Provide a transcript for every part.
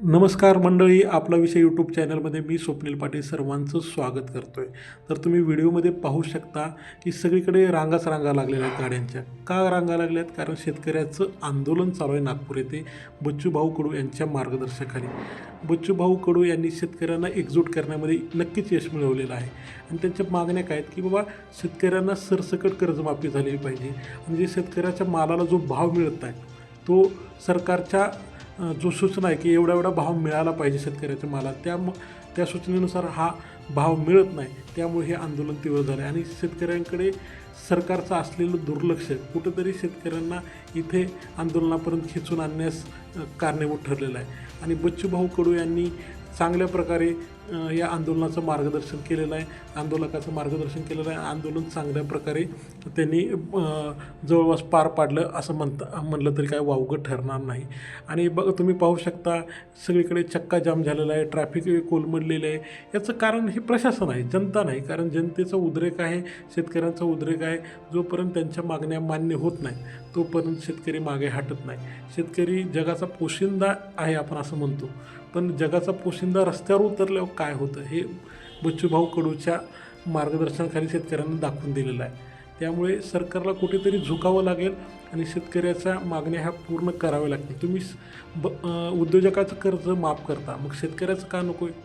नमस्कार मंडळी आपला विषय यूट्यूब चॅनलमध्ये मी स्वप्नील पाटील सर्वांचं स्वागत करतो आहे तर तुम्ही व्हिडिओमध्ये पाहू शकता की सगळीकडे रांगाच रांगा लागलेल्या आहेत गाड्यांच्या. का रांगा लागल्या आहेत कारण शेतकऱ्याचं आंदोलन चालू आहे नागपूर येथे. बच्चूभाऊ कडू यांच्या मार्गदर्शनाखाली बच्चूभाऊ कडू यांनी शेतकऱ्यांना एकजूट करण्यामध्ये नक्कीच यश मिळवलेलं आहे. आणि त्यांच्या मागण्या काय आहेत की बाबा शेतकऱ्यांना सरसकट कर्जमाफी झालेली पाहिजे. आणि जे शेतकऱ्याच्या मालाला जो भाव मिळत आहे तो सरकारच्या जो सूचना आहे की एवढा एवढा भाव मिळाला पाहिजे शेतकऱ्याच्या माला त्या त्या सूचनेनुसार हा भाव मिळत नाही. त्यामुळे हे आंदोलन तीव्र झालं आणि शेतकऱ्यांकडे सरकारचं असलेलं दुर्लक्ष कुठंतरी शेतकऱ्यांना इथे आंदोलनापर्यंत खेचून आणण्यास कारणीभूत ठरलेलं आहे. आणि बच्चूभाऊ कडू यांनी चांगल्या प्रकारे या आंदोलनाचं मार्गदर्शन केलेलं आहे. आंदोलकाचं मार्गदर्शन केलेलं आहे. आंदोलन चांगल्या प्रकारे त्यांनी जवळपास पार पाडलं असं म्हणता म्हणलं तरी काय वावगं ठरणार नाही. आणि बघ तुम्ही पाहू शकता सगळीकडे चक्का जाम झालेला आहे ट्रॅफिक कोलमडलेलं आहे. याचं कारण हे प्रशासन आहे जनता नाही. कारण जनतेचा उद्रेक आहे शेतकऱ्यांचा उद्रेक आहे. जोपर्यंत त्यांच्या मागण्या मान्य होत नाही तोपर्यंत शेतकरी मागे हटत नाही. शेतकरी जगाचा पोशिंदा आहे आपण असं म्हणतो. पण जगाचा पोशिंदा रस्त्यावर उतरल्यावर काय होतं हे बच्चूभाऊ कडूच्या मार्गदर्शनाखाली शेतकऱ्यांना दाखवून दिलेलं आहे. त्यामुळे सरकारला कुठेतरी झुकावं लागेल आणि शेतकऱ्याच्या मागण्या ह्या पूर्ण कराव्या लागतील. तुम्ही ब उद्योजकाचं कर्ज माफ करता मग शेतकऱ्याचं का नको आहे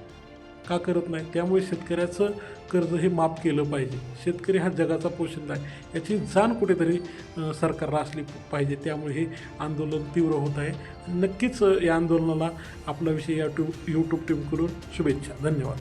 का करत नाही? त्यामुळे शेतकऱ्याचं कर्ज हे माफ केलं पाहिजे. शेतकरी हा जगाचा पोशिंदा आहे याची जाण कुठेतरी सरकारला असली पाहिजे. त्यामुळे हे आंदोलन तीव्र होत आहे. नक्कीच या आंदोलनाला आपला विषय या टू यूट्यूब टीमकडून शुभेच्छा. धन्यवाद.